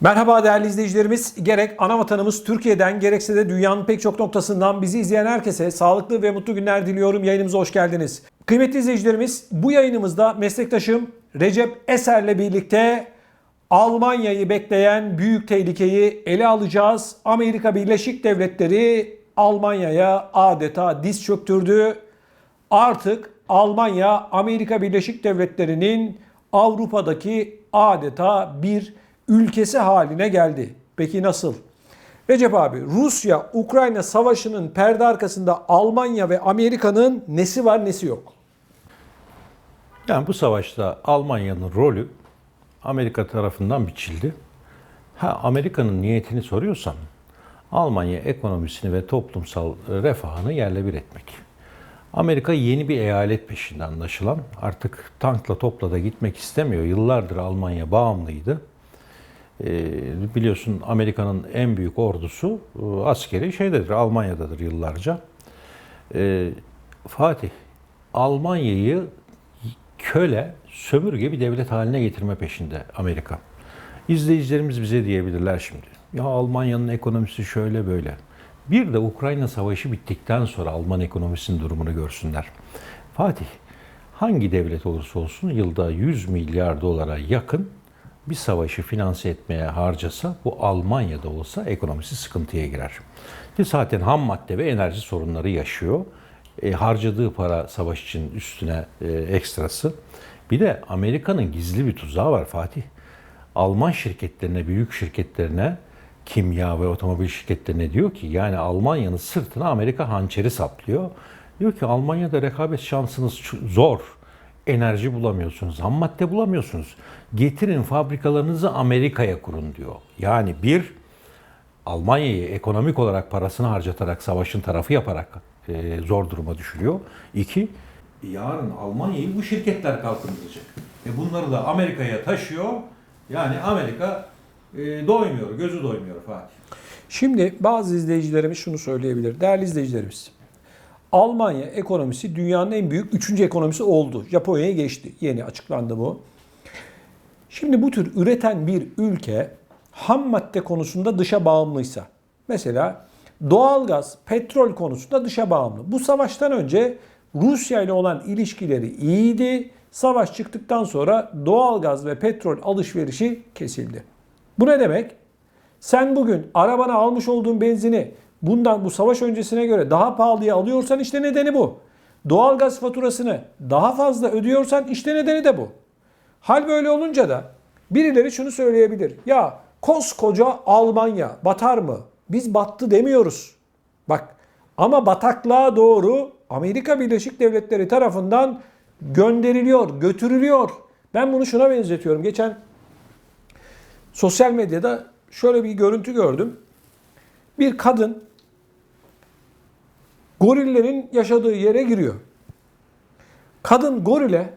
Merhaba değerli izleyicilerimiz. Gerek ana vatanımız Türkiye'den gerekse de dünyanın pek çok noktasından bizi izleyen herkese sağlıklı ve mutlu günler diliyorum. Yayınımıza hoş geldiniz. Kıymetli izleyicilerimiz bu yayınımızda meslektaşım Recep Eser'le birlikte Almanya'yı bekleyen büyük tehlikeyi ele alacağız. Amerika Birleşik Devletleri Almanya'ya adeta diz çöktürdü. Artık Almanya Amerika Birleşik Devletleri'nin Avrupa'daki adeta bir ülkesi haline geldi. Peki nasıl? Recep abi Rusya-Ukrayna savaşının perde arkasında Almanya ve Amerika'nın nesi var nesi yok? Yani bu savaşta Almanya'nın rolü Amerika tarafından biçildi. Ha Amerika'nın niyetini soruyorsan Almanya ekonomisini ve toplumsal refahını yerle bir etmek. Amerika yeni bir eyalet peşinde anlaşılan. Artık tankla topla da gitmek istemiyor. Yıllardır Almanya bağımlıydı. Ee, biliyorsun Amerika'nın en büyük ordusu e, askeri şeydedir, Almanya'dadır yıllarca. Ee, Fatih, Almanya'yı köle, sömürge bir devlet haline getirme peşinde Amerika. İzleyicilerimiz bize diyebilirler şimdi. Ya Almanya'nın ekonomisi şöyle böyle. Bir de Ukrayna Savaşı bittikten sonra Alman ekonomisinin durumunu görsünler. Fatih, hangi devlet olursa olsun yılda 100 milyar dolara yakın bir savaşı finanse etmeye harcasa bu Almanya'da olsa ekonomisi sıkıntıya girer. Ki zaten ham madde ve enerji sorunları yaşıyor. E, harcadığı para savaş için üstüne e, ekstrası. Bir de Amerika'nın gizli bir tuzağı var Fatih. Alman şirketlerine, büyük şirketlerine, kimya ve otomobil şirketlerine diyor ki yani Almanya'nın sırtına Amerika hançeri saplıyor. Diyor ki Almanya'da rekabet şansınız zor. Enerji bulamıyorsunuz, ham madde bulamıyorsunuz. Getirin fabrikalarınızı Amerika'ya kurun diyor. Yani bir, Almanya'yı ekonomik olarak parasını harcatarak, savaşın tarafı yaparak e, zor duruma düşürüyor. İki, yarın Almanya'yı bu şirketler kalkındıracak. E bunları da Amerika'ya taşıyor. Yani Amerika e, doymuyor, gözü doymuyor Fatih. Şimdi bazı izleyicilerimiz şunu söyleyebilir. Değerli izleyicilerimiz. Almanya ekonomisi dünyanın en büyük üçüncü ekonomisi oldu. Japonya'ya geçti. Yeni açıklandı bu. Şimdi bu tür üreten bir ülke ham madde konusunda dışa bağımlıysa, mesela doğalgaz, petrol konusunda dışa bağımlı. Bu savaştan önce Rusya ile olan ilişkileri iyiydi. Savaş çıktıktan sonra doğalgaz ve petrol alışverişi kesildi. Bu ne demek? Sen bugün arabana almış olduğun benzini bundan bu savaş öncesine göre daha pahalıya alıyorsan işte nedeni bu. Doğalgaz faturasını daha fazla ödüyorsan işte nedeni de bu. Hal böyle olunca da birileri şunu söyleyebilir. Ya koskoca Almanya batar mı? Biz battı demiyoruz. Bak ama bataklığa doğru Amerika Birleşik Devletleri tarafından gönderiliyor, götürülüyor. Ben bunu şuna benzetiyorum. Geçen sosyal medyada şöyle bir görüntü gördüm. Bir kadın gorillerin yaşadığı yere giriyor. Kadın gorile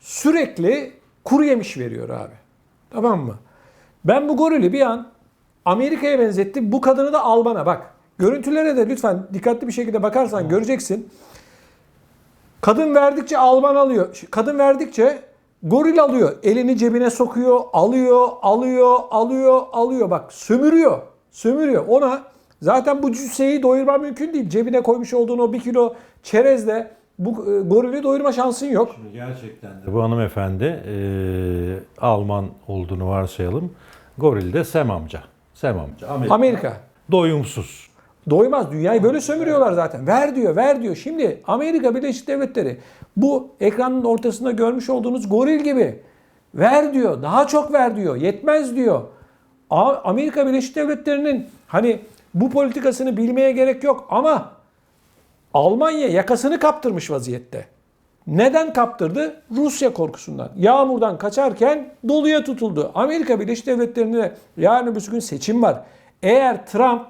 sürekli kuru yemiş veriyor abi. Tamam mı? Ben bu gorili bir an Amerika'ya benzettim. Bu kadını da Alman'a bak. Görüntülere de lütfen dikkatli bir şekilde bakarsan göreceksin. Kadın verdikçe Alman alıyor. Kadın verdikçe goril alıyor. Elini cebine sokuyor, alıyor, alıyor, alıyor, alıyor. Bak sömürüyor. Sömürüyor. Ona zaten bu cüsseyi doyurma mümkün değil. Cebine koymuş olduğun o bir kilo çerezle bu e, gorili doyurma şansın yok. Gerçekten de bu hanımefendi e, Alman olduğunu varsayalım. Goril de Sem amca. Sem amca. Amerika. Amerika. Doyumsuz. Doymaz. Dünyayı böyle sömürüyorlar zaten. Ver diyor, ver diyor. Şimdi Amerika Birleşik Devletleri bu ekranın ortasında görmüş olduğunuz goril gibi ver diyor. Daha çok ver diyor. Yetmez diyor. Amerika Birleşik Devletleri'nin hani bu politikasını bilmeye gerek yok ama Almanya yakasını kaptırmış vaziyette. Neden kaptırdı? Rusya korkusundan. Yağmurdan kaçarken doluya tutuldu. Amerika Birleşik Devletleri'nde yarın öbür gün seçim var. Eğer Trump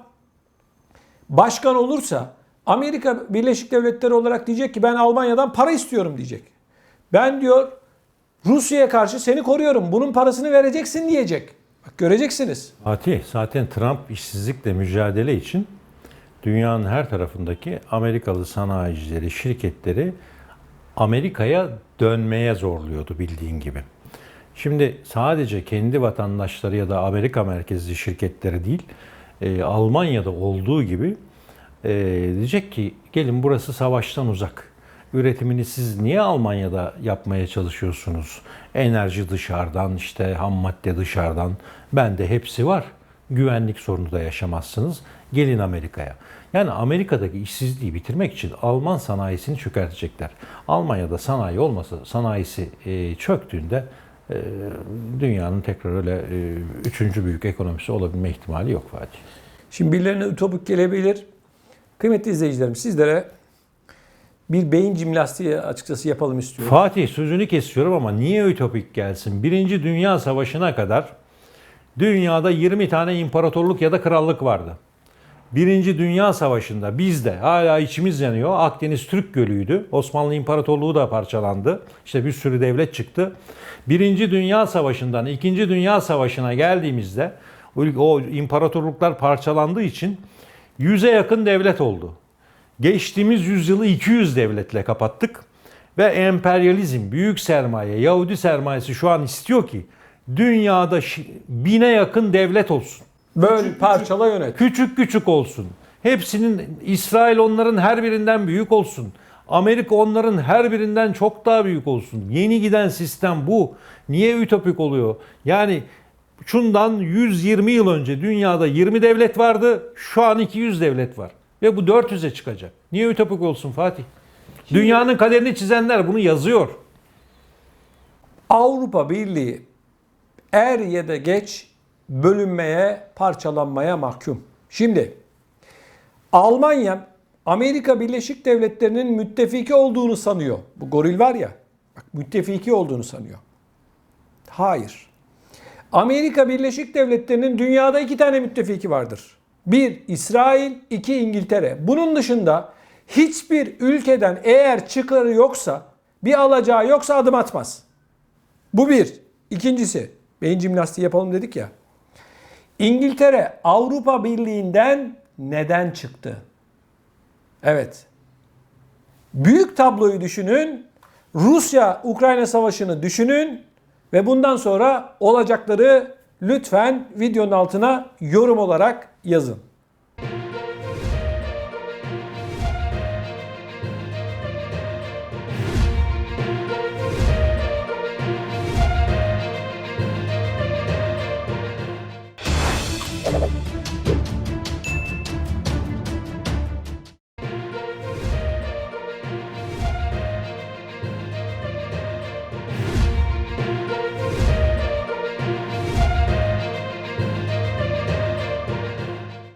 başkan olursa Amerika Birleşik Devletleri olarak diyecek ki ben Almanya'dan para istiyorum diyecek. Ben diyor Rusya'ya karşı seni koruyorum. Bunun parasını vereceksin diyecek. Bak göreceksiniz. Fatih zaten Trump işsizlikle mücadele için dünyanın her tarafındaki Amerikalı sanayicileri, şirketleri Amerika'ya dönmeye zorluyordu bildiğin gibi. Şimdi sadece kendi vatandaşları ya da Amerika merkezli şirketleri değil, e, Almanya'da olduğu gibi e, diyecek ki gelin burası savaştan uzak. Üretimini siz niye Almanya'da yapmaya çalışıyorsunuz? Enerji dışarıdan, işte ham madde dışarıdan. Bende hepsi var. Güvenlik sorunu da yaşamazsınız. Gelin Amerika'ya. Yani Amerika'daki işsizliği bitirmek için Alman sanayisini çökertecekler. Almanya'da sanayi olmasa, sanayisi e, çöktüğünde dünyanın tekrar öyle e, üçüncü büyük ekonomisi olabilme ihtimali yok Fatih. Şimdi birilerine ütopik gelebilir. Kıymetli izleyicilerim sizlere bir beyin jimnastiği açıkçası yapalım istiyorum. Fatih sözünü kesiyorum ama niye ütopik gelsin? Birinci Dünya Savaşı'na kadar dünyada 20 tane imparatorluk ya da krallık vardı. Birinci Dünya Savaşı'nda bizde hala içimiz yanıyor. Akdeniz Türk Gölü'ydü. Osmanlı İmparatorluğu da parçalandı. İşte bir sürü devlet çıktı. Birinci Dünya Savaşı'ndan İkinci Dünya Savaşı'na geldiğimizde o- imparatorluklar parçalandığı için yüze yakın devlet oldu. Geçtiğimiz yüzyılı 200 devletle kapattık. Ve emperyalizm, büyük sermaye, Yahudi sermayesi şu an istiyor ki dünyada bine yakın devlet olsun. Böyle parçala yönet. Küçük küçük olsun. Hepsinin İsrail onların her birinden büyük olsun. Amerika onların her birinden çok daha büyük olsun. Yeni giden sistem bu. Niye ütopik oluyor? Yani şundan 120 yıl önce dünyada 20 devlet vardı. Şu an 200 devlet var. Ve bu 400'e çıkacak. Niye ütopik olsun Fatih? Dünyanın kaderini çizenler bunu yazıyor. Avrupa Birliği er ya da geç bölünmeye, parçalanmaya mahkum. Şimdi Almanya Amerika Birleşik Devletleri'nin müttefiki olduğunu sanıyor. Bu goril var ya, bak müttefiki olduğunu sanıyor. Hayır. Amerika Birleşik Devletleri'nin dünyada iki tane müttefiki vardır. Bir İsrail, iki İngiltere. Bunun dışında hiçbir ülkeden eğer çıkarı yoksa, bir alacağı yoksa adım atmaz. Bu bir. İkincisi, beyin jimnastiği yapalım dedik ya. İngiltere Avrupa Birliği'nden neden çıktı? Evet. Büyük tabloyu düşünün. Rusya-Ukrayna savaşını düşünün ve bundan sonra olacakları lütfen videonun altına yorum olarak yazın.